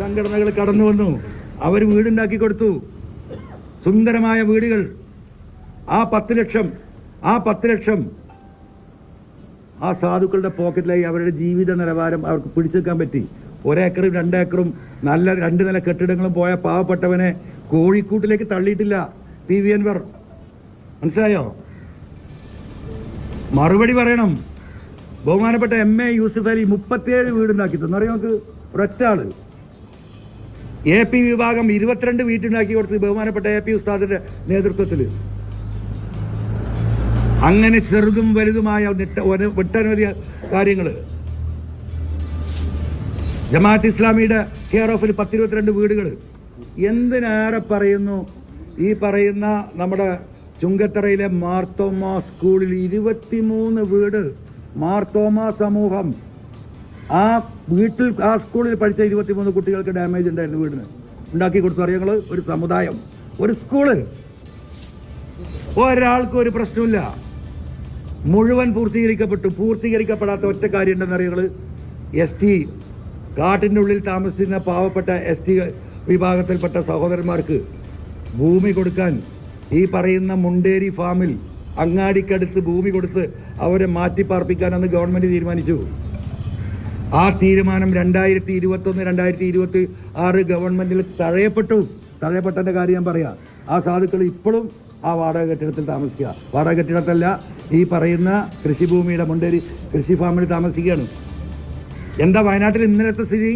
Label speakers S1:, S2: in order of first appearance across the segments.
S1: സംഘടനകൾ കടന്നു വന്നു. അവർ വീടുണ്ടാക്കി കൊടുത്തു. സുന്ദരമായ വീടുകൾ. ആ പത്ത് ലക്ഷം ആ പത്ത് ലക്ഷം ആ സാധുക്കളുടെ പോക്കറ്റിലായി അവരുടെ ജീവിത നിലവാരം അവർക്ക് പിടിച്ചെടുക്കാൻ പറ്റി. ഒരേക്കറും രണ്ടേക്കറും നല്ല രണ്ട് നില കെട്ടിടങ്ങളും പോയ പാവപ്പെട്ടവനെ കോഴിക്കൂട്ടിലേക്ക് തള്ളിയിട്ടില്ല പി. വി. അൻവർ. മനസ്സിലായോ? മറുപടി പറയണം. ബഹുമാനപ്പെട്ട എം. എ. യൂസുഫ് അലി മുപ്പത്തിയേഴ് വീടുണ്ടാക്കി തന്നു. നമുക്ക്? ഒരൊറ്റ ആൾ. എ പി വിഭാഗം ഇരുപത്തിരണ്ട് വീട്ടുണ്ടാക്കി കൊടുത്ത് ബഹുമാനപ്പെട്ട എ പി ഉസ്താദിന്റെ നേതൃത്വത്തിൽ അങ്ങനെ ചെറുതും വലുതുമായ ഒട്ടനവധി കാര്യങ്ങൾ ജമാഅത്ത് ഇസ്ലാമിയുടെ കെയർ ഓഫിൽ പത്തിരുപത്തിരണ്ട് വീടുകൾ എന്തിനേറെ പറയുന്നു? ഈ പറയുന്ന നമ്മുടെ ചുങ്കത്തറയിലെ മാർത്തോമ സ്കൂളിൽ ഇരുപത്തിമൂന്ന് വീട് മാർത്തോമ സമൂഹം ആ വീട്ടിൽ ആ സ്കൂളിൽ പഠിച്ച ഇരുപത്തിമൂന്ന് കുട്ടികൾക്ക് ഡാമേജ് ഉണ്ടായിരുന്നു വീടിന്. ഉണ്ടാക്കി കൊടുത്തു. അറിയങ്ങൾ ഒരു സമുദായം. ഒരു സ്കൂൾ. ഒരാൾക്കും ഒരു പ്രശ്നമില്ല മുഴുവൻ പൂർത്തീകരിക്കപ്പെട്ടു. പൂർത്തീകരിക്കപ്പെടാത്ത ഒറ്റ കാര്യം ഉണ്ടെന്ന് അറിയങ്ങൾ എസ് ടി. കാട്ടിന്റെ ഉള്ളിൽ താമസിക്കുന്ന പാവപ്പെട്ട എസ് ടി വിഭാഗത്തിൽപ്പെട്ട സഹോദരന്മാർക്ക് ഭൂമി കൊടുക്കാൻ ഈ പറയുന്ന മുണ്ടേരി ഫാമിൽ അങ്ങാടിക്കടുത്ത് ഭൂമി കൊടുത്ത് അവരെ മാറ്റിപ്പാർപ്പിക്കാൻ അന്ന് ഗവൺമെന്റ് തീരുമാനിച്ചു. ആ തീരുമാനം രണ്ടായിരത്തി ഇരുപത്തൊന്ന് രണ്ടായിരത്തി ഇരുപത്തി ആറ് ഗവൺമെന്റിൽ തഴയപ്പെട്ടു. തഴയപ്പെട്ടതിന്റെ കാര്യം ഞാൻ പറയാം. ആ സാധുക്കൾ ഇപ്പോഴും ആ വാടക കെട്ടിടത്തിൽ താമസിക്കുക. വാടക കെട്ടിടത്തല്ല ഈ പറയുന്ന കൃഷിഭൂമിയുടെ മുണ്ടേരി കൃഷി ഫാമിൽ താമസിക്കുകയാണ്. എന്താ വയനാട്ടിൽ ഇന്നലത്തെ സ്ഥിതി?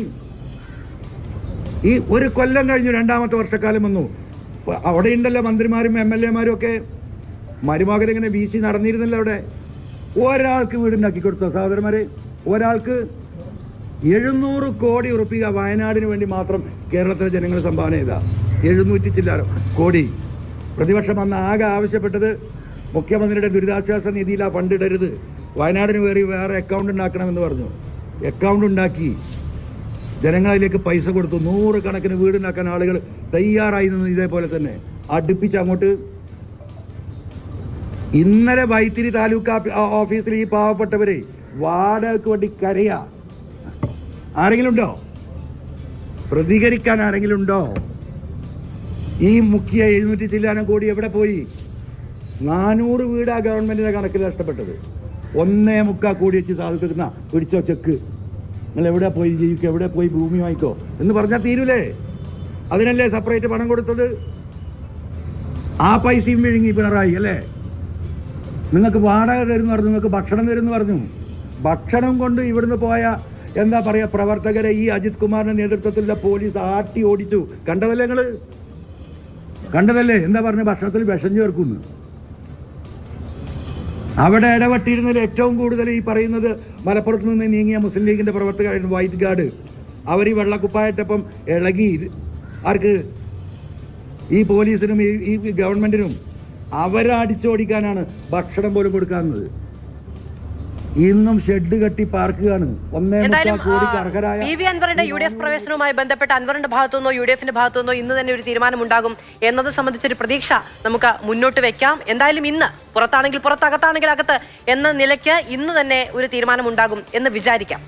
S1: ഈ ഒരു കൊല്ലം കഴിഞ്ഞു രണ്ടാമത്തെ വർഷക്കാലം വന്നു. അവിടെ ഉണ്ടല്ലോ മന്ത്രിമാരും എം എൽ എമാരും ഒക്കെ. മരുമകൻ ഇങ്ങനെ വീശി നടന്നിരുന്നല്ലോ അവിടെ. ഒരാൾക്ക് വീടുണ്ടാക്കി കൊടുത്തോ സഹോദരന്മാരെ? ഒരാൾക്ക് എഴുന്നൂറ് കോടി ഉറപ്പിക വയനാടിന് വേണ്ടി മാത്രം കേരളത്തിലെ ജനങ്ങൾ സംഭാവന ചെയ്ത എഴുന്നൂറ്റി ചില്ലാരം കോടി. പ്രതിപക്ഷം അന്ന് ആകെ ആവശ്യപ്പെട്ടത് മുഖ്യമന്ത്രിയുടെ ദുരിതാശ്വാസ നിധിയിൽ ആ ഫണ്ട് ഇടരുത് വയനാടിന് വേറെ വേറെ അക്കൗണ്ട് ഉണ്ടാക്കണമെന്ന് പറഞ്ഞു. അക്കൗണ്ട് ഉണ്ടാക്കി. ജനങ്ങളിലേക്ക് പൈസ കൊടുത്തു. നൂറ് കണക്കിന് വീടുണ്ടാക്കാൻ ആളുകൾ തയ്യാറായി നിന്ന് ഇതേപോലെ തന്നെ. അടുപ്പിച്ച് അങ്ങോട്ട് ഇന്നലെ വൈത്തിരി താലൂക്ക് ഓഫീസിൽ ഈ പാവപ്പെട്ടവരെ വാടകയ്ക്ക് വേണ്ടി കരയാ. ആരെങ്കിലും ഉണ്ടോ പ്രതികരിക്കാൻ ആരെങ്കിലും ഉണ്ടോ ഈ മുഖ്യ എഴുന്നൂറ്റി ചില്ലാനം കോടി എവിടെ പോയി? നാനൂറ് വീടാ ഗവൺമെന്റിന്റെ കണക്കിൽ നഷ്ടപ്പെട്ടത്. ഒന്നേ മുക്കാ കോടി വെച്ച് സാധിക്കുന്ന പിടിച്ചോ ചെക്ക്. നിങ്ങൾ എവിടെ പോയി ജീവിക്കുക എവിടെ പോയി ഭൂമി വാങ്ങിക്കോ? എന്ന് പറഞ്ഞാൽ തീരൂലേ? അതിനല്ലേ സെപ്പറേറ്റ് പണം കൊടുത്തത്? ആ പൈസയും വിഴുങ്ങി പിണറായി അല്ലേ? നിങ്ങൾക്ക് വാടക തരുന്നു പറഞ്ഞു നിങ്ങൾക്ക് ഭക്ഷണം തരുന്നു പറഞ്ഞു. ഭക്ഷണം കൊണ്ട് ഇവിടുന്ന് പോയ എന്താ പറയാ പ്രവർത്തകരെ ഈ അജിത് കുമാറിന്റെ നേതൃത്വത്തിലുള്ള പോലീസ് ആട്ടി ഓടിച്ചു. കണ്ടതല്ലേ നിങ്ങൾ? കണ്ടതല്ലേ? എന്താ പറഞ്ഞ ഭക്ഷണത്തിൽ വിഷം ചേർക്കുന്നു? അവിടെ ഇടപെട്ടിരുന്നതിൽ ഏറ്റവും കൂടുതൽ ഈ പറയുന്നത് മലപ്പുറത്ത് നിന്ന് നീങ്ങിയ മുസ്ലിം ലീഗിന്റെ പ്രവർത്തകരായിരുന്നു വൈറ്റ് ഗാർഡ്. അവർ ഈ വെള്ളക്കുപ്പായിട്ടപ്പം ഇളകി ആർക്ക്? ഈ പോലീസിനും ഈ ഗവൺമെന്റിനും അവരെ ഭക്ഷണം പോലും കൊടുക്കാവുന്നത് ഇന്നും ഷെഡ് കെട്ടി പാർക്കുകയാണ് ഒന്നേ
S2: പി വി അൻവറിന്റെ യു ഡി എഫ് പ്രവേശനവുമായി ബന്ധപ്പെട്ട് അൻവറിന്റെ ഭാഗത്തു നിന്നോ യു ഡി എഫിന്റെ ഭാഗത്തു നിന്നോ ഇന്ന് തന്നെ ഒരു തീരുമാനമുണ്ടാകും എന്നത് സംബന്ധിച്ചൊരു പ്രതീക്ഷ നമുക്ക് മുന്നോട്ട് വെക്കാം. എന്തായാലും ഇന്ന് പുറത്താണെങ്കിൽ പുറത്തകത്താണെങ്കിൽ അകത്ത് എന്ന നിലയ്ക്ക് ഇന്ന് തന്നെ ഒരു തീരുമാനമുണ്ടാകും എന്ന് വിചാരിക്കാം.